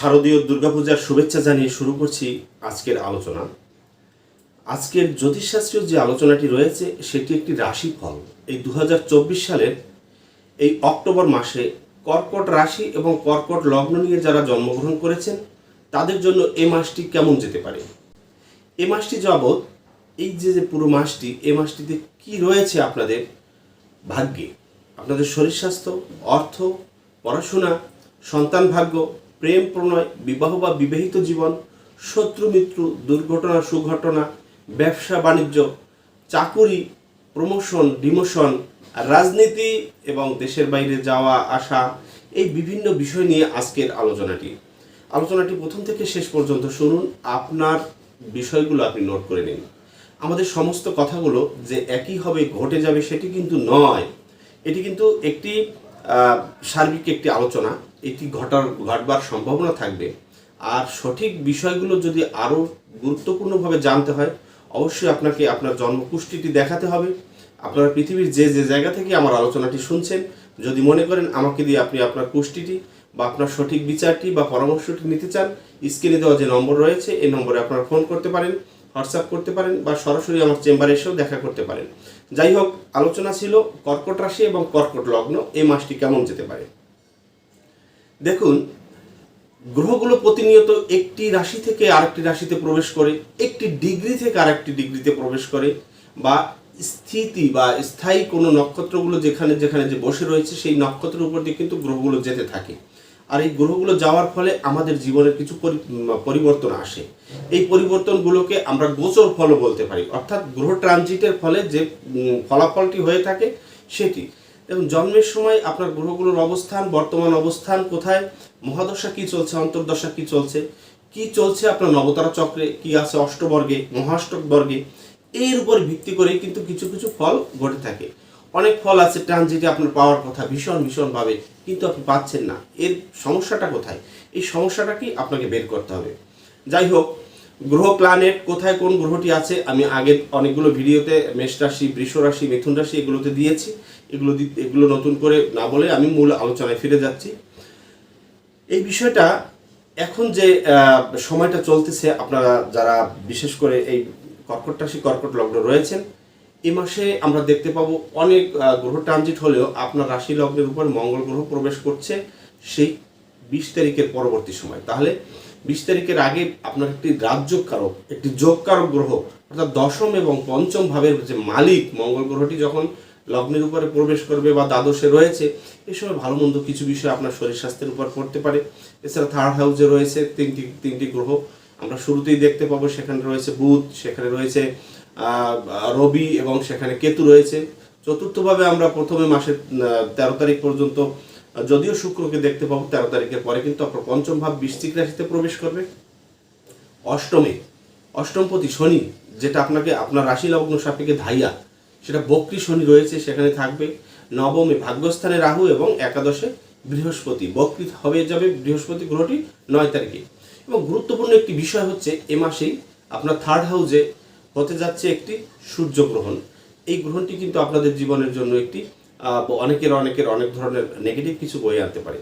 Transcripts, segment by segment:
শারদীয় দুর্গাপূজার শুভেচ্ছা জানিয়ে শুরু করছি আজকের আলোচনা। আজকের জ্যোতিষশাস্ত্রীয় যে আলোচনাটি রয়েছে, সেটি একটি রাশিফল। এই দু হাজার চব্বিশ সালের এই অক্টোবর মাসে কর্কট রাশি এবং কর্কট লগ্ন নিয়ে যারা জন্মগ্রহণ করেছেন, তাদের জন্য এ মাসটি কেমন যেতে পারে? এ মাসটি যাবৎ, এই যে যে পুরো মাসটি, এ মাসটিতে কি রয়েছে আপনাদের ভাগ্যে? আপনাদের শরীর স্বাস্থ্য, অর্থ, পড়াশোনা, সন্তান ভাগ্য প্রেম প্রণয়, বিবাহ বা বিবাহিত জীবন, শত্রু মিত্র, দুর্ঘটনা, সুঘটনা, ব্যবসা, বাণিজ্য, চাকুরি, প্রমোশন, ডিমোশন, রাজনীতি এবং দেশের বাইরে যাওয়া, আসা, এই বিভিন্ন বিষয় নিয়ে আজকের আলোচনাটি। আলোচনাটি প্রথম থেকে শেষ পর্যন্ত শুনুন, আপনার বিষয়গুলো আপনি নোট করে নিন। আমাদের সমস্ত কথাগুলো যে একই হবে, ঘটে যাবে, সেটি কিন্তু নয়। এটি কিন্তু একটি সার্বিক একটি আলোচনা। এটি ঘটার, ঘটবার সম্ভাবনা থাকবে। আর সঠিক বিষয়গুলো যদি আরও গুরুত্বপূর্ণভাবে জানতে হয়, অবশ্যই আপনাকে আপনার জন্মকুষ্ঠিটি দেখাতে হবে। আপনারা পৃথিবীর যে যে জায়গা থেকে আমার আলোচনাটি শুনছেন, যদি মনে করেন আমাকে দিয়ে আপনি আপনার কুষ্টিটি বা আপনার সঠিক বিচারটি বা পরামর্শটি নিতে চান, স্ক্রিনে দেওয়া যে নম্বর রয়েছে, এই নম্বরে আপনারা ফোন করতে পারেন, হোয়াটসঅ্যাপ করতে পারেন বা সরাসরি আমার চেম্বারে এসেও দেখা করতে পারেন। যাই হোক, আলোচনা ছিল কর্কট রাশি এবং কর্কট লগ্ন, এই মাসটি কেমন যেতে পারে? দেখুন, গ্রহগুলো প্রতিনিয়ত একটি রাশি থেকে আরেকটি রাশিতে প্রবেশ করে, একটি ডিগ্রি থেকে আরেকটি ডিগ্রিতে প্রবেশ করে, বা স্থিতি বা স্থায়ী কোনো নক্ষত্রগুলো যেখানে যেখানে যে বসে রয়েছে, সেই নক্ষত্রের উপর দিয়ে কিন্তু গ্রহগুলো যেতে থাকে। আর এই গ্রহগুলো যাওয়ার ফলে আমাদের জীবনের কিছু পরি- পরিবর্তন আসে। এই পরিবর্তনগুলোকে আমরা গোচর ফলও বলতে পারি। অর্থাৎ গ্রহ ট্রানজিটের ফলে যে ফলাফলটি হয়ে থাকে, সেটি। এবং জন্মের সময় আপনার গ্রহগুলোর অবস্থান, বর্তমান অবস্থান কোথায়, মহাদশা কি চলছে, অন্তর্দশা কি চলছে কি চলছে আপনার নবতারা চক্রে, কি আছে অষ্টবর্গে, মহাষ্টক বর্গে, এর উপর ভিত্তি করে কিন্তু কিছু কিছু ফল ঘটে থাকে। অনেক ফল আছে ট্রানজিটে আপনার পাওয়ার কথা, ভীষণ, ভীষণভাবে, কিন্তু আপনি পাচ্ছেন না। এর সমস্যাটা কোথায়? এই সমস্যাটাকে আপনাকে বের করতে হবে। যাই হোক, গ্রহ প্ল্যানেট কোথায়, কোন গ্রহটি আছে, আমি আগের অনেকগুলো ভিডিওতে মেষ রাশি, বৃষ রাশি, মিথুন রাশি এগুলোতে দিয়েছি। এগুলো এগুলো নতুন করে না বলে আমি মূল আলোচনায় ফিরে যাচ্ছি। এই বিষয়টা এখন যে সময়টা চলতেছে, আপনারা যারা বিশেষ করে এই কর্কট রাশি, কর্কট লগ্ন রয়েছেন, এ মাসে আমরা দেখতে পাবো অনেক গ্রহ ট্রানজিট হলেও আপনার রাশি লগ্নের উপর মঙ্গল গ্রহ প্রবেশ করছে সেই বিশ তারিখের পরবর্তী সময়। তাহলে বিশ তারিখের আগে আপনার একটি রাজ্যকারক একটি যোগকারক গ্রহ, অর্থাৎ দশম এবং পঞ্চম ভাবের যে মালিক মঙ্গল গ্রহটি যখন লগ্নের উপরে প্রবেশ করবে বা দ্বাদশে রয়েছে এই সময় ভালো মন্দ কিছু বিষয় আপনার শরীর স্বাস্থ্যের উপর পড়তে পারে। এছাড়া থার্ড হাউসে রয়েছে তিনটি তিনটি গ্রহ। আমরা শুরুতেই দেখতে পাবো সেখানে রয়েছে বুধ, সেখানে রয়েছে রবি এবং সেখানে কেতু রয়েছে। চতুর্থভাবে আমরা প্রথমে মাসের তেরো তারিখ পর্যন্ত যদিও শুক্রকে দেখতে পাবো তেরো তারিখের পরে, কিন্তু আপনার পঞ্চম ভাব বৃশ্চিক রাশিতে প্রবেশ করবে। অষ্টমে, অষ্টমপতি শনি, যেটা আপনাকে, আপনার রাশি লগ্ন সাপেক্ষে ধাইয়া। সেটা বক্রি শনি রয়েছে, সেখানে থাকবে। নবমে ভাগ্যস্থানে রাহু এবং একাদশে বৃহস্পতি। বক্রি হবে যাবে বৃহস্পতি গ্রহটি নয় তারিখে। এবং গুরুত্বপূর্ণ একটি বিষয় হচ্ছে, এ মাসেই আপনার থার্ড হাউসে হতে যাচ্ছে একটি সূর্যগ্রহণ এই গ্রহণটি কিন্তু আপনাদের জীবনের জন্য একটি অনেকের অনেকের অনেক ধরনের নেগেটিভ কিছু বয়ে আনতে পারে।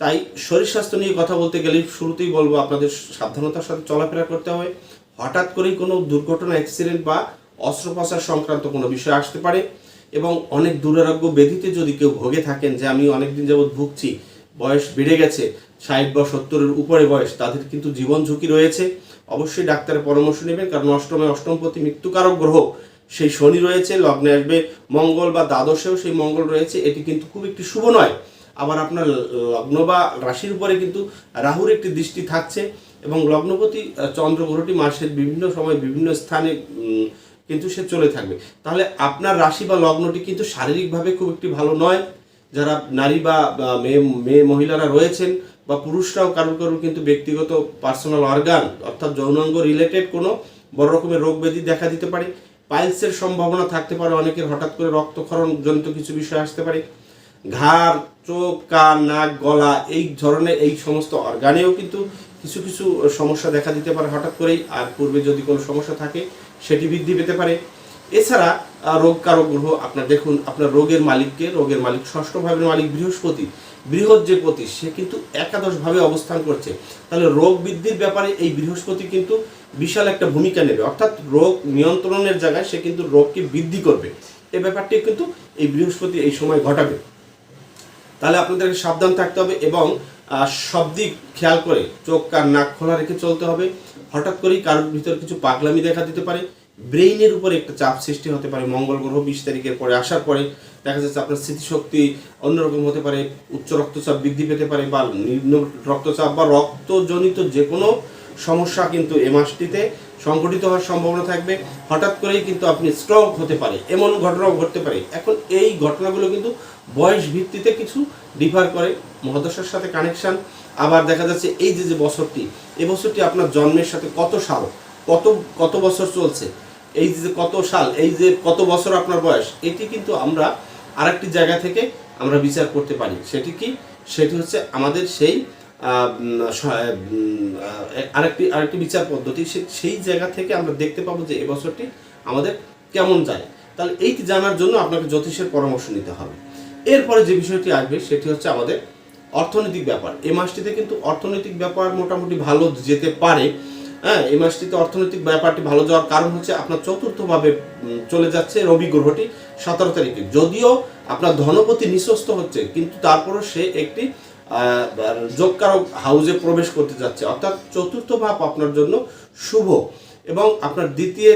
তাই শরীর স্বাস্থ্য নিয়ে কথা বলতে গেলে শুরুতেই বলব, আপনাদের সাবধানতার সাথে চলাফেরা করতে হবে। হঠাৎ করেই কোনো দুর্ঘটনা অ্যাক্সিডেন্ট বা অস্ত্রোপচার সংক্রান্ত কোনো বিষয় আসতে পারে এবং অনেক দুরারোগ্য ব্যাধিতে যদি কেউ ভোগে থাকেন যে আমি অনেকদিন যাবৎ ভুগছি বয়স বেড়ে গেছে ষাট বা সত্তরের উপরে বয়স তাদের কিন্তু জীবন ঝুঁকি রয়েছে। অবশ্যই ডাক্তারের পরামর্শ নেবেন কারণ অষ্টমে অষ্টমপতি মৃত্যুকারক গ্রহ সেই শনি রয়েছে লগ্নে আসবে মঙ্গল বা দ্বাদশেও সেই মঙ্গল রয়েছে এটি কিন্তু খুব একটি শুভ নয়। আবার আপনার লগ্ন বা রাশির উপরে কিন্তু রাহুর একটি দৃষ্টি থাকছে এবং লগ্নপতি আহ, চন্দ্র গ্রহটি মাসের বিভিন্ন সময় বিভিন্ন স্থানে কিন্তু সে চলে থাকবে। তাহলে আপনার রাশি বা লগ্নটি কিন্তু শারীরিকভাবে খুব একটি ভালো নয়। যারা নারী বা মেয়ে মেয়ে মহিলারা রয়েছেন বা পুরুষরাও কারোর কারোর কিন্তু ব্যক্তিগত পার্সোনাল অর্গান অর্থাৎ যৌনাঙ্গ রিলেটেড কোনো বড় রকমের রোগ ব্যাধি দেখা দিতে পারে। পাইলসের সম্ভাবনা থাকতে পারে অনেকের, হঠাৎ করে রক্তক্ষরণ জনিত কিছু বিষয় আসতে পারে। ঘাড়, চোখ, কান, নাক, গলা এই ধরনের এই সমস্ত অর্গানেও কিন্তু কিছু কিছু সমস্যা দেখা দিতে পারে হঠাৎ করেই। আর পূর্বে যদি কোনো সমস্যা থাকে সেটি বৃদ্ধি পেতে পারে। এছাড়া রোগ কারক গ্রহ আপনার দেখুন, আপনার রোগের মালিককে, রোগের মালিক ষষ্ঠ ভাবের মালিক, বৃহস্পতি, বৃহৎ যে পতি, সে কিন্তু একাদশভাবে অবস্থান করছে। তাহলে রোগ বৃদ্ধির ব্যাপারে এই বৃহস্পতি কিন্তু বিশাল একটা ভূমিকা নেবে। অর্থাৎ রোগ নিয়ন্ত্রণের জায়গায় সে কিন্তু রোগকে বৃদ্ধি করবে। এই ব্যাপারটি কিন্তু এই বৃহস্পতি এই সময় ঘটাবে। তাহলে আপনাদেরকে সাবধান থাকতে হবে এবং সব দিক খেয়াল করে চোখ কান নাক খোলা রেখে চলতে হবে। হঠাৎ করেই কারোর ভিতর কিছু পাগলামি দেখা দিতে পারে। ব্রেইনের উপরে একটা চাপ সৃষ্টি হতে পারে। মঙ্গল গ্রহ বিশ তারিখের পরে আসার পরে দেখা যাচ্ছে আপনার স্মৃতিশক্তি অন্যরকম হতে পারে। উচ্চ রক্তচাপ বৃদ্ধি পেতে পারে বা নিম্ন রক্তচাপ বা রক্তজনিত যে কোনো সমস্যা কিন্তু এ মাসটিতে সংঘটিত হওয়ার সম্ভাবনা থাকবে। হঠাৎ করেই কিন্তু আপনি স্ট্রোক হতে পারে। এমন ঘটনাও ঘটতে পারে। এখন এই ঘটনাগুলো কিন্তু বয়স ভিত্তিতে কিছু ডিফার করে, মহাদশার সাথে কানেকশন আবার দেখা যাচ্ছে এই যে যে বছরটি এই বছরটি আপনার জন্মের সাথে কত সাল, কত কত বছর চলছে, এই যে কত সাল, এই যে কত বছর আপনার বয়স, এটি কিন্তু আমরা আরেকটি জায়গা থেকে আমরা বিচার করতে পারি। সেটি কি? সেটি হচ্ছে আমাদের সেই আরেকটি আরেকটি বিচার পদ্ধতি। সেই জায়গা থেকে আমরা দেখতে পাবো যে এবছরটি আমাদের কেমন যায়। তাহলে এইটি জানার জন্য আপনাকে জ্যোতিষের পরামর্শ নিতে হবে। এরপরে যে বিষয়টি আসবে সেটি হচ্ছে আমাদের অর্থনৈতিক ব্যাপার। এই মাসটিতে কিন্তু অর্থনৈতিক ব্যাপার মোটামুটি ভালো যেতে পারে। হ্যাঁ এই মাসটিতে অর্থনৈতিক ব্যাপারটি ভালো যাওয়ার কারণ হচ্ছে আপনার চতুর্থভাবে চলে যাচ্ছে রবি গ্রহটি সতেরো তারিখে। যদিও আপনার ধনপতি নিঃস্বস্ত হচ্ছে, কিন্তু তারপরও সে একটি যোগকারক হাউজে প্রবেশ করতে যাচ্ছে। অর্থাৎ চতুর্থ ভাব আপনার জন্য শুভ এবং আপনার দ্বিতীয়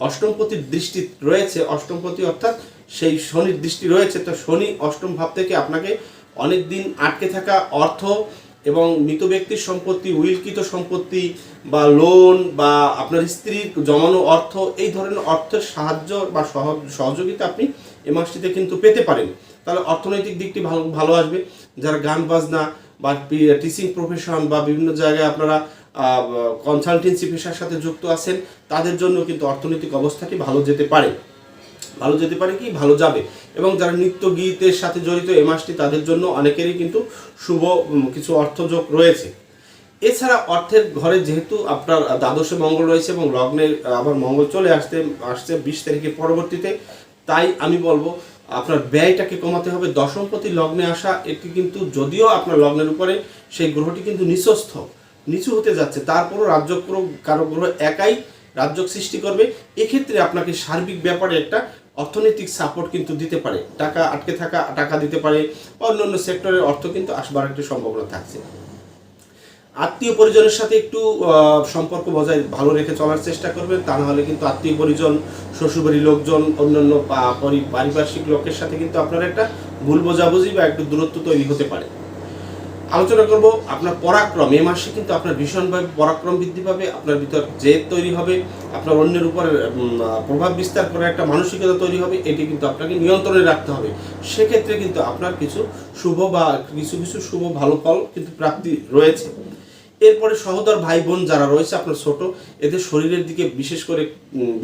অষ্টমপতির দৃষ্টি রয়েছে, অষ্টমপতি অর্থাৎ সেই শনির দৃষ্টি রয়েছে। তো শনি অষ্টম ভাব থেকে আপনাকে অনেক দিন আটকে থাকা অর্থ এবং মৃত ব্যক্তির সম্পত্তি উইলকৃত সম্পত্তি বা লোন বা আপনার স্ত্রীর জমানো অর্থ, এই ধরনের অর্থের সাহায্য বা সহ- সহযোগিতা আপনি এ মাসটিতে কিন্তু পেতে পারেন। তাহলে অর্থনৈতিক দিকটি ভালো ভালো আসবে। যারা গান বাজনা বা টিচিং প্রফেশন বা বিভিন্ন জায়গায় আপনারা কনসালটেন্সি পেশার সাথে যুক্ত আছেন, তাদের জন্য কিন্তু অর্থনৈতিক অবস্থাটি ভালো যেতে পারে। ভালো যেতে পারে কি? ভালো যাবে। এবং যারা নৃত্য গীতের সাথে জড়িত এ মাসটি তাদের জন্য অনেকেরই কিন্তু শুভ কিছু অর্থযোগ রয়েছে। এছাড়া অর্থের ঘরে যেহেতু আপনার দ্বাদশে মঙ্গল রয়েছে এবং লগ্নে আবার মঙ্গল চলে আসতে, আসছে বিশ তারিখের পরবর্তীতে, তাই আমি বলব আপনার ব্যয়টাকে কমাতে হবে। দশমপতি লগ্নে আসা, এটি কিন্তু যদিও আপনার লগ্নের উপরে, সেই গ্রহটি কিন্তু নিঃস্বস্থ। নিচু হতে যাচ্ছে। তারপরও রাজ্যগ্রহ কারও গ্রহ একাই রাজ্য সৃষ্টি করবে। এক্ষেত্রে আপনাকে সার্বিক ব্যাপারে একটা অর্থনৈতিক সাপোর্ট কিন্তু দিতে পারে। টাকা আটকে থাকা, টাকা দিতে পারে বা অন্যান্য সেক্টরের অর্থ কিন্তু আসবার একটা সম্ভাবনা থাকছে। আত্মীয় পরিজনের সাথে একটু সম্পর্ক বজায় ভালো রেখে চলার চেষ্টা করবেন। তা না হলে কিন্তু আত্মীয় পরিজন, শ্বশুরবাড়ির লোকজন, অন্যান্য পারিপার্শ্বিক লোকের সাথে কিন্তু আপনার একটা ভুল বোঝাবুঝি বা একটু দূরত্ব তৈরি হতে পারে। আলোচনা করব আপনার পরাক্রম। এ মাসে কিন্তু আপনার ভীষণভাবে পরাক্রম বৃদ্ধি পাবে, আপনার ভিতর জেদ তৈরি হবে, আপনার অন্যের উপর প্রভাব বিস্তার করার একটা মানসিকতা তৈরি হবে, এটি কিন্তু আপনাকে নিয়ন্ত্রণে রাখতে হবে। সেক্ষেত্রে কিন্তু আপনার কিছু শুভ বা কিছু কিছু শুভ ভালো ফল কিন্তু প্রাপ্তি রয়েছে। এরপরে সহোদর ভাই বোন যারা রয়েছে, আপনার ছোট, এদের শরীরের দিকে বিশেষ করে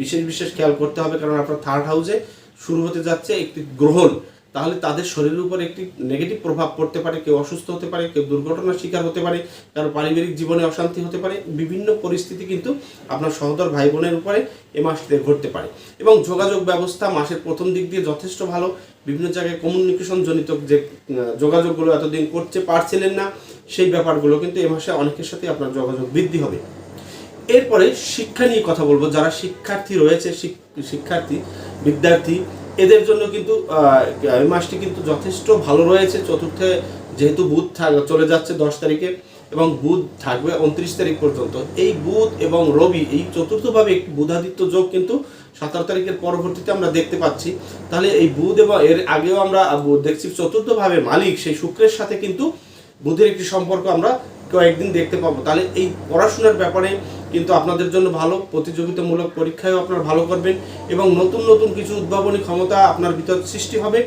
বিশেষ বিশেষ খেয়াল করতে হবে, কারণ আপনার থার্ড হাউসে শুরু হতে যাচ্ছে একটি গ্রহণ। তাহলে তাদের শরীরের উপর একটি নেগেটিভ প্রভাব পড়তে পারে, কেউ অসুস্থ হতে পারে, কেউ দুর্ঘটনার শিকার হতে পারে, কারও পারিবারিক জীবনে অশান্তি হতে পারে, বিভিন্ন পরিস্থিতি কিন্তু আপনার সহোদর ভাই বোনের উপরে এ মাসটিতে ঘটতে পারে। এবং যোগাযোগ ব্যবস্থা মাসের প্রথম দিক দিয়ে যথেষ্ট ভালো। বিভিন্ন জায়গায় কমিউনিকেশন জনিত যে যোগাযোগগুলো এতদিন করতে পারছিলেন না, সেই ব্যাপারগুলো কিন্তু এ মাসে অনেকের সাথে আপনার যোগাযোগ বৃদ্ধি হবে। এরপরে শিক্ষা নিয়ে কথা বলব। যারা শিক্ষার্থী রয়েছে শিক্ষার্থী, বিদ্যার্থী এদের জন্য কিন্তু এই মাসটি কিন্তু যথেষ্ট ভালো রয়েছে। চতুর্থে যেহেতু বুধ চলে যাচ্ছে দশ তারিখে এবং বুধ থাকবে উনত্রিশ তারিখ পর্যন্ত। এই বুধ এবং রবি, এই চতুর্থভাবে একটি বুধাদিত্য যোগ কিন্তু সতেরো তারিখের পরবর্তীতে আমরা দেখতে পাচ্ছি। তাহলে এই বুধ এবং এর আগেও আমরা দেখছি চতুর্থভাবে মালিক, সেই শুক্রের সাথে কিন্তু বুধের একটি সম্পর্ক আমরা কয়েকদিন দেখতে পাবো। তাহলে এই পড়াশোনার ব্যাপারে কিন্তু আপনাদের জন্য ভালো, প্রতিযোগিতামূলক পরীক্ষায়ও আপনারা ভালো করবেন এবং নতুন নতুন কিছু উদ্ভাবনী ক্ষমতা আপনার ভিতর সৃষ্টি হবে।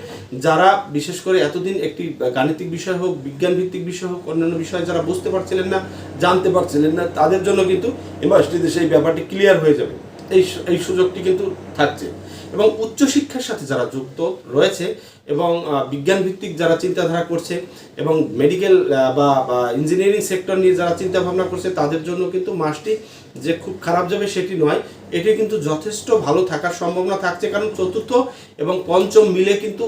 যারা, বিশেষ করে এতদিন একটি গাণিতিক বিষয় হোক বিজ্ঞান ভিত্তিক বিষয় হোক, অন্যান্য বিষয়ে যারা বুঝতে পারছিলেন না, জানতে পারছিলেন না, তাদের জন্য কিন্তু এমাসটিতে সেই ব্যাপারটি ক্লিয়ার হয়ে যাবে। এই এই সুযোগটি কিন্তু থাকছে। এবং উচ্চশিক্ষার সাথে যারা যুক্ত রয়েছে এবং বিজ্ঞান ভিত্তিক যারা চিন্তাধারা করছে এবং মেডিকেল বা ইঞ্জিনিয়ারিং সেক্টর নিয়ে যারা চিন্তা ভাবনা করছে, তাদের জন্য কিন্তু মাসটি যে খুব খারাপ যাবে সেটি নয়। এটি কিন্তু যথেষ্ট ভালো থাকার সম্ভাবনা থাকছে। কারণ চতুর্থ এবং পঞ্চম মিলে কিন্তু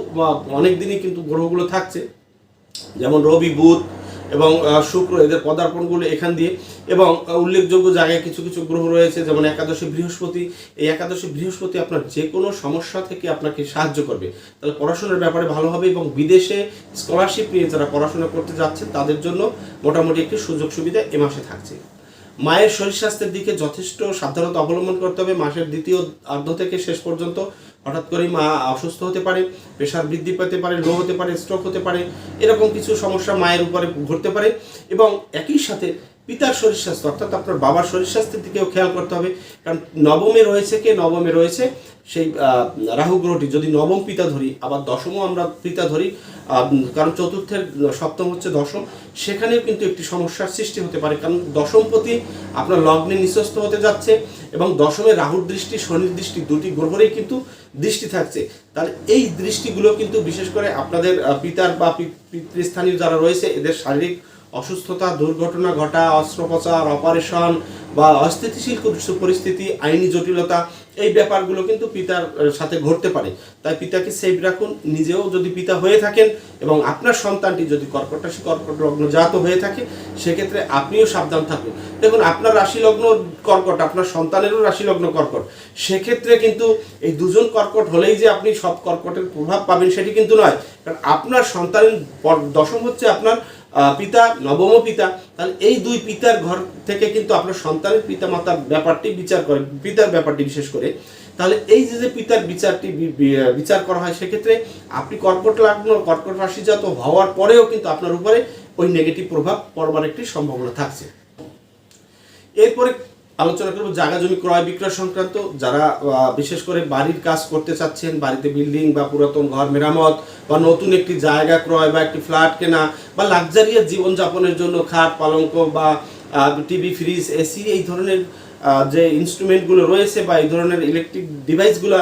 অনেক দিনই কিন্তু গ্রহগুলো থাকছে। যেমন রবি বুধ এবং শুক্র এদের পদার্পণগুলো এখান দিয়ে। এবং উল্লেখযোগ্য জায়গায় কিছু কিছু গ্রহ রয়েছে, যেমন একাদশী বৃহস্পতি। এই একাদশী বৃহস্পতি আপনার যে কোনো সমস্যা থেকে আপনাকে সাহায্য করবে। তাহলে পড়াশোনার ব্যাপারে ভালো হবে এবং বিদেশে স্কলারশিপ নিয়ে যারা পড়াশোনা করতে যাচ্ছেন তাদের জন্য মোটামুটি একটি সুযোগ সুবিধা এ মাসে থাকছে। মায়ের শরীর স্বাস্থ্যের দিকে যথেষ্ট সাবধানতা অবলম্বন করতে হবে। মাসের দ্বিতীয় অর্ধ থেকে শেষ পর্যন্ত হঠাৎ করেই মা অসুস্থ হতে পারে প্রেশার বৃদ্ধি পেতে পারে লো হতে পারে স্ট্রোক হতে পারে, এরকম কিছু সমস্যা মায়ের উপরে ঘটতে পারে এবং একই সাথে পিতার শরীর স্বাস্থ্য, অর্থাৎ আপনার বাবার শরীর স্বাস্থ্যের দিকেও খেয়াল করতে হবে। কারণ নবমে রয়েছে কে? নবমে রয়েছে সেই রাহু গ্রহটি। যদি নবম পিতা ধরি, আবার দশমও আমরা পিতা ধরি কারণ চতুর্থের সপ্তম হচ্ছে দশম, সেখানেও কিন্তু একটি সমস্যার সৃষ্টি হতে পারে। কারণ দশমপতি আপনার লগ্নে নিঃস্বস্ত হতে যাচ্ছে এবং দশমে রাহুর দৃষ্টি, শনির দৃষ্টি দুটি গ্রহরেই কিন্তু দৃষ্টি থাকছে। তাহলে এই দৃষ্টিগুলো কিন্তু বিশেষ করে আপনাদের পিতার বা পিতৃস্থানীয় যারা রয়েছে, এদের শারীরিক অসুস্থতা, দুর্ঘটনা ঘটা, অস্ত্রোপচার, অপারেশন বা অস্থিতিশীল পরিস্থিতি, আইনি জটিলতা, এই ব্যাপারগুলো কিন্তু পিতার সাথে ঘটতে পারে। তাই পিতাকে সেফ রাখুন। নিজেও যদি পিতা হয়ে থাকেন এবং আপনার সন্তানটি যদি কর্কট রাশি কর্কট লগ্ন জাত হয়ে থাকে, সেক্ষেত্রে আপনিও সাবধান থাকুন। দেখুন, আপনার রাশি লগ্ন কর্কট, আপনার সন্তানেরও রাশি লগ্ন কর্কট। সেক্ষেত্রে কিন্তু এই দুজন কর্কট হলেই যে আপনি সব কর্কটের প্রভাব পাবেন সেটি কিন্তু নয়। কারণ আপনার সন্তানের দশম হচ্ছে আপনার পিতা, নবম পিতা, তাহলে এই দুই পিতার ঘর থেকে কিন্তু আপনার সন্তানের পিতা মাতার ব্যাপারটি বিচার করে, পিতার ব্যাপারটি বিশেষ করে। তাহলে এই যে যে পিতার বিচারটি বিচার করা হয়, সেক্ষেত্রে আপনি কর্কট লগ্ন, কর্কট রাশিজাত হওয়ার পরেও কিন্তু আপনার উপরে ওই নেগেটিভ প্রভাব পড়বার একটি সম্ভাবনা থাকছে। এরপরে আলোচনা করব জায়গা জমি ক্রয় বিক্রয় সংক্রান্ত। যারা বিশেষ করে বাড়ির কাজ করতে চাচ্ছেন, বাড়িতে বিল্ডিং বা পুরাতন ঘর মেরামত বা নতুন একটি জায়গা ক্রয় বা একটি ফ্ল্যাট কেনা বা লাক্সারিয়াস জীবনযাপনের জন্য খাট, পালঙ্ক বা টিভি, ফ্রিজ, এসি এই ধরনের যে ইনস্ট্রুমেন্টগুলো রয়েছে বা এই ধরনের ইলেকট্রিক ডিভাইসগুলো,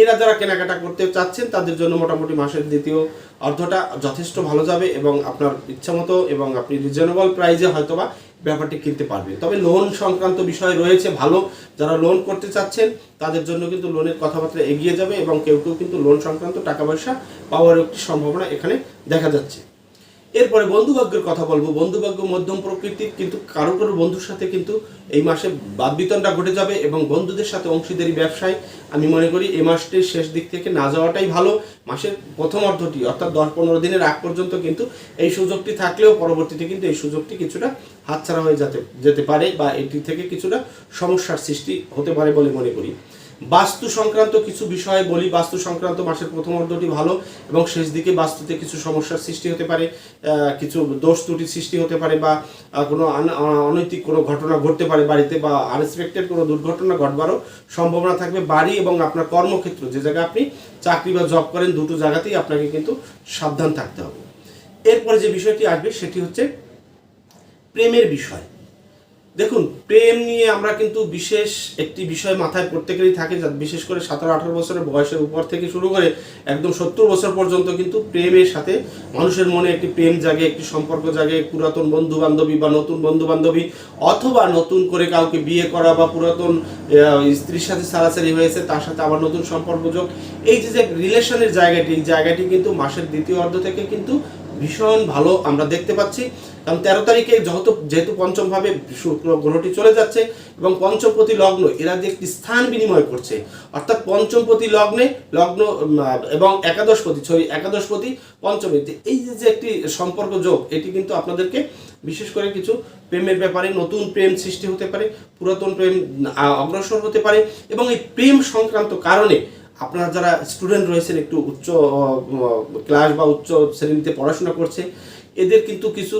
এরা যারা কেনাকাটা করতে চাচ্ছেন তাদের জন্য মোটামুটি মাসের দ্বিতীয় অর্ধটা যথেষ্ট ভালো যাবে এবং আপনার ইচ্ছামতো এবং আপনি রিজনেবল প্রাইসে হয়তোবা ব্যাপারটি কিনতে পারবে। তবে লোন সংক্রান্ত বিষয় রয়েছে ভালো। যারা লোন করতে চাচ্ছেন, তাদের জন্য কিন্তু লোনের কথাবার্তা এগিয়ে যাবে এবং কেউ কেউ কিন্তু লোন সংক্রান্ত টাকা পয়সা পাওয়ার একটি সম্ভাবনা এখানে দেখা যাচ্ছে। এরপরে বন্ধুভাগ্যের কথা বলব। বন্ধুভাগ্য মধ্যম প্রকৃতির, কিন্তু কারও কারও বন্ধুর সাথে কিন্তু এই মাসে বাদ বিতনটা ঘটে যাবে এবং বন্ধুদের সাথে অংশীদারি ব্যবসায় আমি মনে করি এই মাসটির শেষ দিক থেকে না যাওয়াটাই ভালো। মাসের প্রথম অর্ধটি, অর্থাৎ দশ পনেরো দিনের আগ পর্যন্ত কিন্তু এই সুযোগটি থাকলেও পরবর্তীতে কিন্তু এই সুযোগটি কিছুটা হাতছাড়া হয়ে যেতে যেতে পারে বা এটি থেকে কিছুটা সমস্যার সৃষ্টি হতে পারে বলে মনে করি। বাস্তু সংক্রান্ত কিছু বিষয়ে বলি, বাস্তু সংক্রান্ত মাসের প্রথম অর্ধটি ভালো এবং শেষ দিকে বাস্তুতে কিছু সমস্যার সৃষ্টি হতে পারে কিছু দোষ ত্রুটির সৃষ্টি হতে পারে বা কোনো অনৈতিক কোনো ঘটনা ঘটতে পারে বাড়িতে বা আনএক্সপেক্টেড কোনো দুর্ঘটনা ঘটবারও সম্ভাবনা থাকবে। বাড়ি এবং আপনার কর্মক্ষেত্র, যে জায়গায় আপনি চাকরি বা জব করেন, দুটো জায়গাতেই আপনাকে কিন্তু সাবধান থাকতে হবে। এরপরে যে বিষয়টি আসবে, সেটি হচ্ছে প্রেমের বিষয়। দেখুন, প্রেম নিয়ে আমরা কিন্তু বিশেষ একটি বিষয় মাথায় প্রত্যেকেরই থাকে বিশেষ করে সতেরো আঠারো বছরের বয়সের উপর থেকে শুরু করে একদম সত্তর বছর পর্যন্ত কিন্তু প্রেমের সাথে মানুষের মনে একটি প্রেম জাগে, একটি সম্পর্ক জাগে, পুরাতন বন্ধু বান্ধবী বা নতুন বন্ধু বান্ধবী অথবা নতুন করে কাউকে বিয়ে করা বা পুরাতন স্ত্রীর সাথে সারাসারি হয়েছে, তার সাথে আবার নতুন সম্পর্ক যোগ। এই যে যে রিলেশনের জায়গাটি, এই জায়গাটি কিন্তু মাসের দ্বিতীয় অর্ধ থেকে কিন্তু ভীষণ ভালো আমরা দেখতে পাচ্ছি। কারণ তেরো তারিখে যেহেতু যেহেতু পঞ্চম ভাবে শুক্র গ্রহটি চলে যাচ্ছে এবং পঞ্চমপতি লগ্ন এরা যে একটি স্থান বিনিময় করছে। অর্থাৎ পঞ্চমপতি লগ্নে লগ্ন আহ, এবং একাদশপতি সরি একাদশপতি পঞ্চমী। এই যে একটি সম্পর্ক যোগ এটি কিন্তু আপনাদেরকে বিশেষ করে কিছু প্রেমের ব্যাপারে নতুন প্রেম সৃষ্টি হতে পারে পুরাতন প্রেম অগ্রসর হতে পারে এবং এই প্রেম সংক্রান্ত কারণে আপনারা যারা স্টুডেন্ট রয়েছেন একটু উচ্চ ক্লাস বা উচ্চ শ্রেণীতে পড়াশোনা করছে এদের কিন্তু কিছু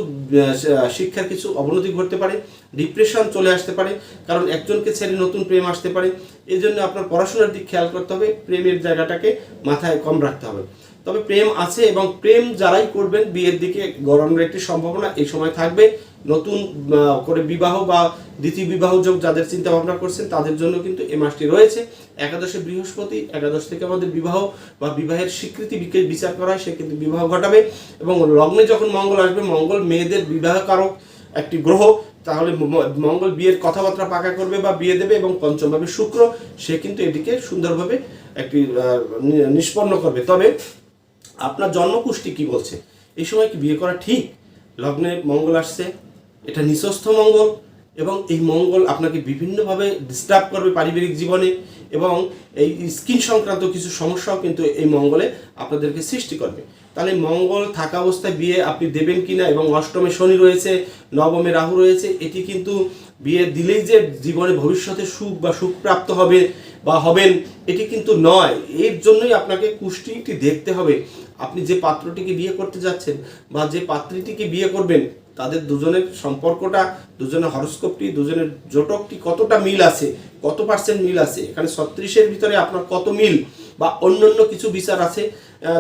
শিক্ষার কিছু অবনতি ঘটতে পারে ডিপ্রেশন চলে আসতে পারে, কারণ একজনকে ছেড়ে নতুন প্রেম আসতে পারে। এই জন্য আপনার পড়াশোনার দিক খেয়াল করতে হবে, প্রেমের জায়গাটাকে মাথায় কম রাখতে হবে। তবে প্রেম আছে এবং প্রেম যারাই করবেন, বিয়ের দিকে গড়ানোর একটি সম্ভাবনা এই সময় থাকবে। নতুন করে বিবাহ বা দ্বিতীয় বিবাহ যোগ যাদের চিন্তা ভাবনা করছেন, তাদের জন্য কিন্তু এ মাসটি রয়েছে। একাদশে বৃহস্পতি, একাদশ থেকে আমাদের বিবাহ বা বিবাহের স্বীকৃতি বিকে- বিচার করা হয়, সে কিন্তু বিবাহ ঘটাবে এবং লগ্নে যখন মঙ্গল আসবে, মঙ্গল মেয়েদের বিবাহকারক একটি গ্রহ, তাহলে মঙ্গল বিয়ের কথাবার্তা পাকা করবে বা বিয়ে দেবে এবং পঞ্চমভাবে শুক্র, সে কিন্তু এটিকে সুন্দরভাবে একটি নিষ্পন্ন করবে। তবে আপনার জন্মকুষ্টি কি বলছে? এই সময় কি বিয়ে করা ঠিক? লগ্নে মঙ্গল আসছে এটা নিঃস্বস্থ মঙ্গল এবং এই মঙ্গল আপনাকে বিভিন্নভাবে ডিস্টার্ব করবে পারিবারিক জীবনে এবং এই স্কিন সংক্রান্ত কিছু সমস্যাও কিন্তু এই মঙ্গলে আপনাদেরকে সৃষ্টি করবে। তাহলে মঙ্গল থাকা অবস্থায় বিয়ে আপনি দেবেন কিনা এবং অষ্টমে শনি রয়েছে, নবমে রাহু রয়েছে, এটি কিন্তু বিয়ে দিলেই যে জীবনে ভবিষ্যতে সুখ বা সুখ প্রাপ্ত হবে বা হবেন, এটি কিন্তু নয়। এর জন্যই আপনাকে কুষ্টিটি দেখতে হবে। আপনি যে পাত্রটিকে বিয়ে করতে যাচ্ছেন বা যে পাত্রীটিকে বিয়ে করবেন, তাদের দুজনের সম্পর্কটা, দুজনের হরস্কোপটি, দুজনের জোটকটি কতটা মিল আছে, কত পার্সেন্ট মিল আছে, এখানে ছত্রিশের ভিতরে আপনার কত মিল বা অন্যান্য কিছু বিচার আছে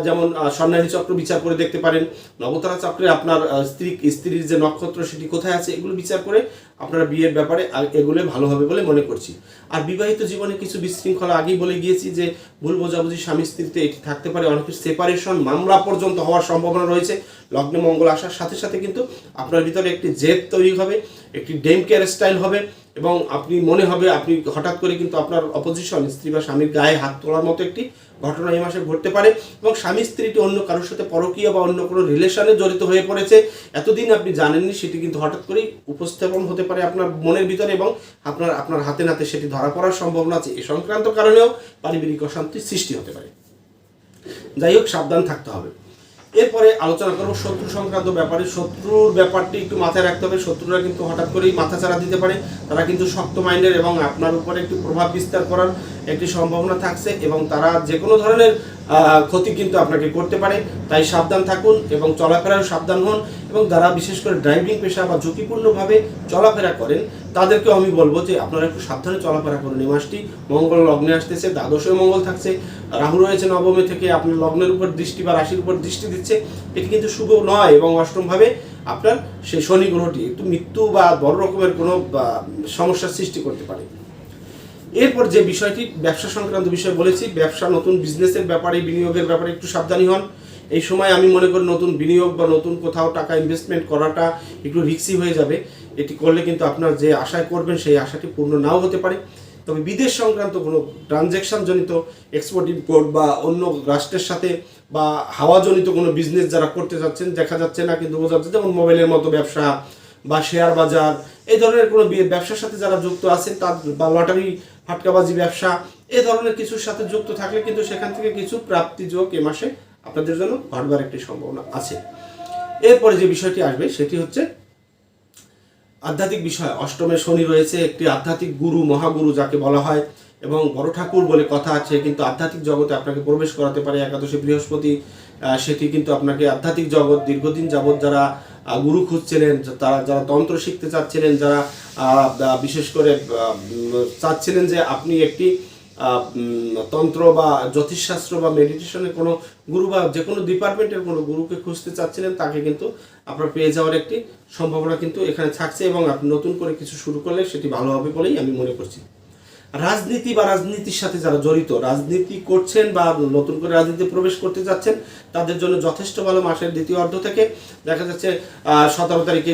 যেমন স্বর্ণালী চক্র বিচার করে দেখতে পারেন। নবতারা চক্রে আপনার স্ত্রী, স্ত্রীর যে নক্ষত্র, সেটি কোথায় আছে, এগুলো বিচার করে আপনারা বিয়ের ব্যাপারে এগুলো ভালো হবে বলে মনে করছি। আর বিবাহিত জীবনে কিছু বিশৃঙ্খলা আগেই বলে গিয়েছি যে, ভুল বোঝাবুঝি স্বামী স্ত্রীতে এটি থাকতে পারে। অনেকের সেপারেশন মামলা পর্যন্ত হওয়ার সম্ভাবনা রয়েছে। লগ্নে মঙ্গল আসার সাথে সাথে কিন্তু আপনার ভিতরে একটি জেদ তৈরি হবে, একটি ডেম কেয়ার স্টাইল হবে এবং আপনি মনে হবে, আপনি হঠাৎ করে কিন্তু আপনার অপোজিশন স্ত্রী বা স্বামীর গায়ে হাত তোলার মতো একটি ঘটনা এই মাসে ঘটতে পারে এবং স্বামী স্ত্রীটি অন্য কারোর সাথে পরকীয় বা অন্য কোনো রিলেশনে জড়িত হয়ে পড়েছে। এতদিন আপনি জানেননি সেটি কিন্তু হঠাৎ করেই উপস্থাপন হতে পারে আপনার মনের ভিতরে এবং আপনার আপনার হাতে নাতে সেটি ধরা পড়ার সম্ভাবনা আছে। এ সংক্রান্ত কারণেও পারিবারিক অশান্তির সৃষ্টি হতে পারে। যাই হোক, সাবধান থাকতে হবে। এরপরে আলোচনা করব শত্রু সংক্রান্ত ব্যাপারে। শত্রুর ব্যাপারটি একটু মাথায় রাখতে হবে। শত্রুরা কিন্তু হঠাৎ করেই মাথা চারা দিতে পারে। তারা কিন্তু শক্ত মাইন্ডের এবং আপনার উপরে একটি প্রভাব বিস্তার করার একটি সম্ভাবনা থাকছে এবং তারা যে কোনো ধরনের ক্ষতি কিন্তু আপনাকে করতে পারে। তাই সাবধান থাকুন এবং চলাফেরাও সাবধান হন এবং যারা বিশেষ করে ড্রাইভিং পেশা বা ঝুঁকিপূর্ণভাবে চলাফেরা করেন তাদেরকেও আমি বলব যে আপনারা একটু সাবধানে চলাফেরা করুন। এই মাসটি মঙ্গল লগ্নে আসতেছে দ্বাদশে মঙ্গল থাকছে। রাহু রয়েছে নবমে থেকে আপনার লগ্নের উপর দৃষ্টি বা রাশির উপর দৃষ্টি দিচ্ছে। এটি কিন্তু শুভ নয় এবং অষ্টমভাবে আপনার সেই শনি গ্রহটি একটু মৃত্যু বা বড় রকমের কোনো সমস্যার সৃষ্টি করতে পারে। এরপর যে বিষয়টি, ব্যবসা সংক্রান্ত বিষয় বলেছি, ব্যবসা নতুন বিজনেসের ব্যাপারে, বিনিয়োগের ব্যাপারে একটু সাবধানী হন। এই সময় আমি মনে করি নতুন বিনিয়োগ বা নতুন কোথাও টাকা ইনভেস্টমেন্ট করাটা একটু রিক্সি হয়ে যাবে। এটি করলে কিন্তু আপনার যে আশায় করবেন, সেই আশাটি পূর্ণ নাও হতে পারে। তবে বিদেশ সংক্রান্ত কোনো ট্রানজ্যাকশন জনিত এক্সপোর্ট ইম্পোর্ট বা অন্য রাষ্ট্রের সাথে বা হাওয়াজনিত কোনো বিজনেস যারা করতে যাচ্ছেন, দেখা যাচ্ছে না কিন্তু বোঝা যাচ্ছে, যেমন মোবাইলের মতো ব্যবসা বা শেয়ার বাজার, এই ধরনের কোনো ব্যবসার সাথে যারা যুক্ত আছেন, তার বা লটারি ফাটকাবাজি ব্যবসা, এ ধরনের কিছুর সাথে যুক্ত থাকলে কিন্তু সেখান থেকে কিছু প্রাপ্তি যোগ এ মাসে আপনাদের জন্য ঘটবার একটি সম্ভাবনা আছে। এরপরে যে বিষয়টি আসবে, সেটি হচ্ছে আধ্যাত্মিক বিষয়। অষ্টমে শনি রয়েছে, একটি আধ্যাত্মিক গুরু, মহাগুরু যাকে বলা হয়, এবং বড় ঠাকুর বলে কথা আছে, কিন্তু আধ্যাত্মিক জগতে আপনাকে প্রবেশ করাতে পারে একাদশী, বৃহস্পতি সেটি কিন্তু আপনাকে আধ্যাত্মিক জগৎ, দীর্ঘদিন যাবৎ যারা গুরু খুঁজছিলেন, তারা যারা তন্ত্র শিখতে চাচ্ছিলেন, যারা বিশেষ করে চাচ্ছিলেন যে আপনি একটি তন্ত্র বা জ্যোতিষশাস্ত্র বা মেডিটেশনের কোনো গুরু বা যে কোনো ডিপার্টমেন্টের কোনো গুরুকে খুঁজতে চাচ্ছিলেন, তাকে কিন্তু আপনার পেয়ে যাওয়ার একটি সম্ভাবনা কিন্তু এখানে থাকছে এবং আপনি নতুন করে কিছু শুরু করলে সেটি ভালো হবে বলেই আমি মনে করছি। রাজনীতি বা রাজনীতির সাথে যারা জড়িত, রাজনীতি করছেন বা নতুন করে রাজনীতি প্রবেশ করতে যাচ্ছেন, তাদের জন্য যথেষ্ট ভালো মাসের দ্বিতীয় অর্ধ থেকে দেখা যাচ্ছে সতেরো তারিখে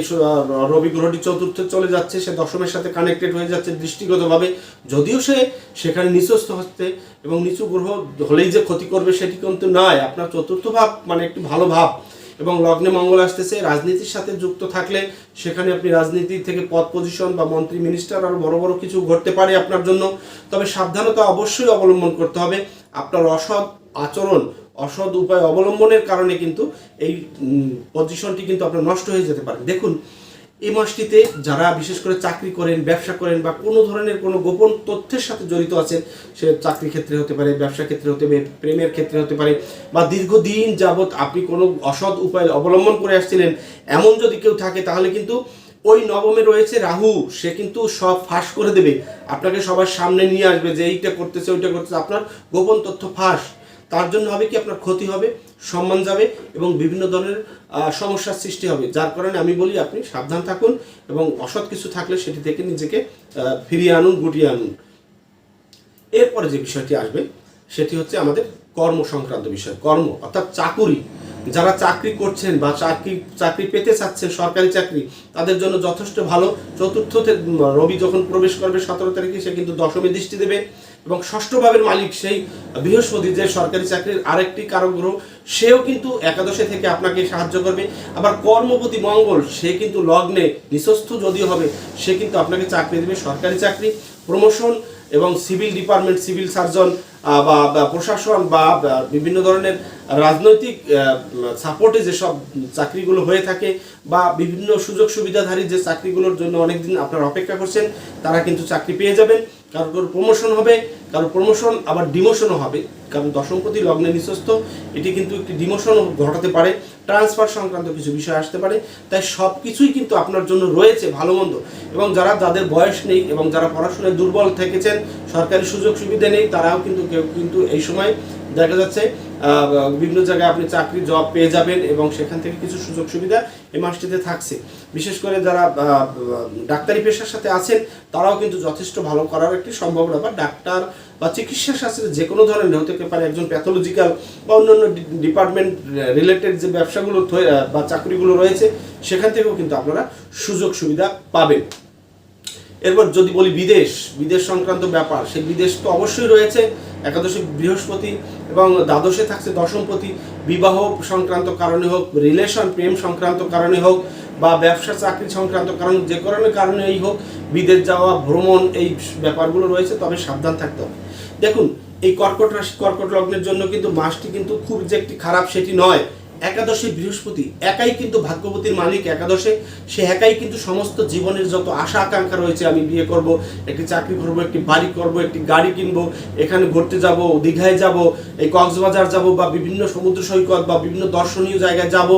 রবি গ্রহটি চতুর্থে চলে যাচ্ছে, সে দশমের সাথে কানেক্টেড হয়ে যাচ্ছে দৃষ্টিগতভাবে। যদিও সে সেখানে নিচস্থ হচ্ছে এবং নিচু গ্রহ হলেই যে ক্ষতি করবে সেটি কিন্তু নয়। আপনার চতুর্থ ভাব মানে একটি ভালো ভাব। এবং লগ্নে মঙ্গল আসতেছে, রাজনীতির সাথে যুক্ত থাকলে সেখানে আপনি রাজনীতি থেকে পদ পজিশন বা মন্ত্রী মিনিস্টার আর বড় বড় কিছু ঘটতে পারে আপনার জন্য। তবে সাবধানতা অবশ্যই অবলম্বন করতে হবে। আপনার অসৎ আচরণ, অসৎ উপায় অবলম্বনের কারণে কিন্তু এই পজিশনটি কিন্তু আপনার নষ্ট হয়ে যেতে পারে। দেখুন এই মাসটিতে যারা বিশেষ করে চাকরি করেন, ব্যবসা করেন বা কোনো ধরনের কোনো গোপন তথ্যের সাথে জড়িত আছেন, সে চাকরি ক্ষেত্রে হতে পারে ব্যবসা ক্ষেত্রে হতে পারে, প্রেমের ক্ষেত্রে হতে পারে বা দীর্ঘদিন যাবৎ আপনি কোনো অসৎ উপায় অবলম্বন করে আসছিলেন, এমন যদি কেউ থাকে তাহলে কিন্তু ওই নবমে রয়েছে রাহু, সে কিন্তু সব ফাঁস করে দেবে। আপনাকে সবার সামনে নিয়ে আসবে যে এইটা করতেছে, ওইটা করতেছে, আপনার গোপন তথ্য ফাঁস। তার জন্য হবে কি আপনার ক্ষতি হবে? সম্মান যাবে এবং বিভিন্ন ধরনের সমস্যার সৃষ্টি হবে। যার কারণে আমি বলি, আপনি সাবধান থাকুন এবং অসৎ কিছু থাকলে সেটি থেকে নিজেকে ফিরিয়ে আনুন, গুটিয়ে আনুন। এরপরে যে বিষয়টি আসবে, সেটি হচ্ছে আমাদের কর্ম সংক্রান্ত বিষয়। কর্ম, অর্থাৎ চাকুরি। যারা চাকরি করছেন বা চাকরি চাকরি পেতে চাচ্ছেন, সরকারি চাকরি, তাদের জন্য যথেষ্ট ভালো। চতুর্থতে রবি যখন প্রবেশ করবে সতেরো তারিখে, সে কিন্তু দশমী দৃষ্টি দেবে। এবং ষষ্ঠ ভাবের মালিক সেই বৃহস্পতি যে সরকারি চাকরির আরেকটি কারক গ্রহ সেও কিন্তু একাদশে থেকে আপনাকে সাহায্য করবে। আবার কর্মপতি মঙ্গল, সে কিন্তু লগ্নে নিঃস্ব যদিও হবে, সে কিন্তু আপনাকে চাকরি দেবে। সরকারি চাকরি, প্রমোশন এবং সিভিল ডিপার্টমেন্ট, সিভিল সার্জন বা প্রশাসন বা বিভিন্ন ধরনের রাজনৈতিক সাপোর্টে যেসব চাকরিগুলো হয়ে থাকে বা বিভিন্ন সুযোগ সুবিধাধারী যে চাকরিগুলোর জন্য অনেকদিন আপনারা অপেক্ষা করছেন, তারা কিন্তু চাকরি পেয়ে যাবেন। কারোর কারোর প্রমোশন হবে কারোর প্রমোশন আবার ডিমোশনও হবে। কারণ দশমপতি লগ্নে নিঃস্বস্থ, এটি কিন্তু একটি ডিমোশন ঘটাতে পারে ট্রান্সফার সংক্রান্ত কিছু বিষয় আসতে পারে। তাই সব কিছুই কিন্তু আপনার জন্য রয়েছে, ভালো মন্দ। এবং যারা যাদের বয়স নেই এবং যারা পড়াশোনায় দুর্বল থেকেছেন, সরকারি সুযোগ সুবিধা নেই, তারাও কিন্তু কেউ কিন্তু এই সময় দেখা যাচ্ছে বিভিন্ন জায়গায় আপনি চাকরি জব পেয়ে যাবেন এবং সেখান থেকে কিছু সুযোগ সুবিধা এই মাসটিতে থাকছে। বিশেষ করে যারা ডাক্তারি পেশার সাথে আছেন, তারাও কিন্তু যথেষ্ট ভালো করার একটি সম্ভাবনা। বা ডাক্তার বা চিকিৎসা শাস্ত্রের যে কোনো ধরনের হতে পারে, একজন প্যাথোলজিক্যাল বা অন্যান্য ডিপার্টমেন্ট রিলেটেড যে ব্যবসাগুলো বা চাকরিগুলো রয়েছে, সেখান থেকেও কিন্তু আপনারা সুযোগ সুবিধা পাবেন। এরপর যদি বলি বিদেশ বিদেশ সংক্রান্ত ব্যাপার, সেই বিদেশ তো অবশ্যই রয়েছে। একাদশী বৃহস্পতি এবং দ্বাদশে থাকছে দশমপতি বিবাহ সংক্রান্ত কারণে হোক রিলেশন প্রেম সংক্রান্ত কারণে হোক, বা ব্যবসা, চাকরি সংক্রান্ত কারণ, যে কারণে কারণেই হোক, বিদেশ যাওয়া, ভ্রমণ, এই ব্যাপারগুলো রয়েছে, তবে সাবধান থাকতে হবে। দেখুন, এই কর্কট রাশি, কর্কট লগ্নের জন্য কিন্তু মাসটি কিন্তু খুব যে একটি খারাপ, সেটি নয়। একাদশে বৃহস্পতি, একাই কিন্তু ভাগ্যবতীর মালিক, একাদশে সে একাই কিন্তু সমস্ত জীবনের যত আশা আকাঙ্ক্ষা রয়েছে, আমি বিয়ে করব, একটি চাকরি করব, একটি বাড়ি করব, একটি গাড়ি কিনবো, এখানে ঘুরতে যাব, দীঘায় যাব, এই কক্সবাজার যাব বা বিভিন্ন সমুদ্র সৈকত বা বিভিন্ন দর্শনীয় জায়গায় যাব,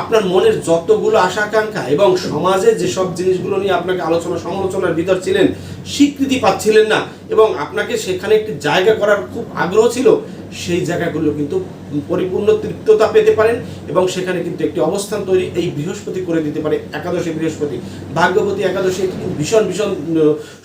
আপনার মনের যতগুলো আশা আকাঙ্ক্ষা এবং সমাজে যেসব জিনিসগুলো নিয়ে আপনাকে আলোচনা সমালোচনার ভিতর ছিলেন, স্বীকৃতি পাচ্ছিলেন না এবং আপনাকে সেখানে একটি জায়গা করার খুব আগ্রহ ছিল, সেই জায়গাগুলো কিন্তু পরিপূর্ণ তৃপ্ততা পেতে পারেন এবং সেখানে কিন্তু একটি অবস্থান তৈরি এই বৃহস্পতি করে দিতে পারে একাদশী বৃহস্পতি। ভাগ্যবতী একাদশী এটি ভীষণ ভীষণ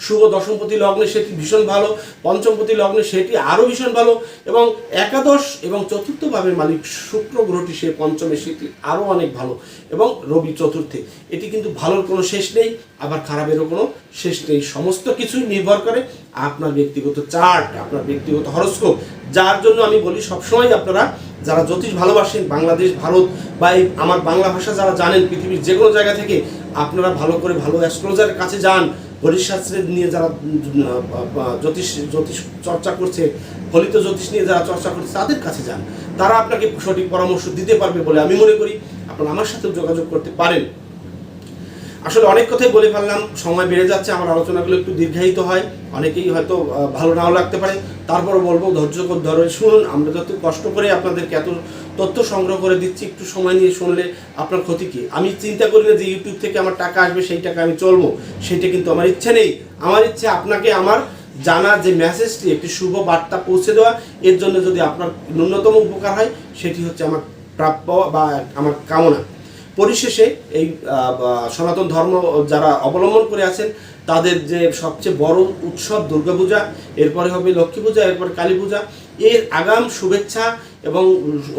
শুভ দশমপতি লগ্নে সেটি ভীষণ ভালো, পঞ্চমপতি লগ্নে সেটি আরও ভীষণ ভালো এবং একাদশ এবং চতুর্থভাবে মালিক শুক্র গ্রহটি সে পঞ্চমে সেটি আরও অনেক ভালো এবং রবি চতুর্থে। এটি কিন্তু ভালোর কোনো শেষ নেই, আবার খারাপেরও কোনো শেষ নেই। সমস্ত কিছুই নির্ভর করে আপনার ব্যক্তিগত চার্ট, আপনার ব্যক্তিগত হরস্কোপ, যার জন্য আমি বলি সবসময় আপনারা যারা জ্যোতিষ ভালোবাসেন, বাংলাদেশ, ভারত বা এই আমার বাংলা ভাষা যারা জানেন, পৃথিবীর যে কোনো জায়গা থেকে আপনারা ভালো করে ভালো অ্যাস্ট্রোলজারের কাছে যান হরিশাস্ত্রের নিয়ে যারা জ্যোতিষ জ্যোতিষ চর্চা করছে, ফলিত জ্যোতিষ নিয়ে যারা চর্চা করছে, তাদের কাছে যান। তারা আপনাকে সঠিক পরামর্শ দিতে পারবে বলে আমি মনে করি। আপনারা আমার সাথেও যোগাযোগ করতে পারেন। আসলে অনেক কথাই বলে ফেললাম, সময় বেড়ে যাচ্ছে, আমার আলোচনাগুলো একটু দীর্ঘায়িত হয়, অনেকেই হয়তো ভালো নাও লাগতে পারে তারপর বলব, ধৈর্য ধরে শুনুন, আমরা যত কষ্ট করে আপনাদেরকে এত তথ্য সংগ্রহ করে দিচ্ছি, একটু সময় নিয়ে শুনলে আপনার ক্ষতি কি? আমি চিন্তা করি না যে ইউটিউব থেকে আমার টাকা আসবে, সেই টাকা আমি চলবো, সেটা কিন্তু আমার ইচ্ছে নেই। আমার ইচ্ছে আপনাকে, আমার জানার যে মেসেজটি একটি শুভ বার্তা পৌঁছে দেওয়া, এর জন্য যদি আপনার ন্যূনতম উপকার হয়, সেটি হচ্ছে আমার প্রাপ্য বা আমার কামনা। পরিশেষে এই সনাতন ধর্ম যারা অবলম্বন করে আছেন, তাদের যে সবচেয়ে বড় উৎসব দুর্গাপূজা এরপরে হবে লক্ষ্মী পূজা, এরপর কালী পূজা, এর আগাম শুভেচ্ছা এবং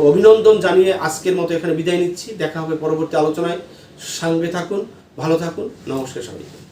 অভিনন্দন জানিয়ে আজকের মতো এখানে বিদায় নিচ্ছি। দেখা হবে পরবর্তী আলোচনায়। সঙ্গে থাকুন, ভালো থাকুন। নমস্কার সবাইকে।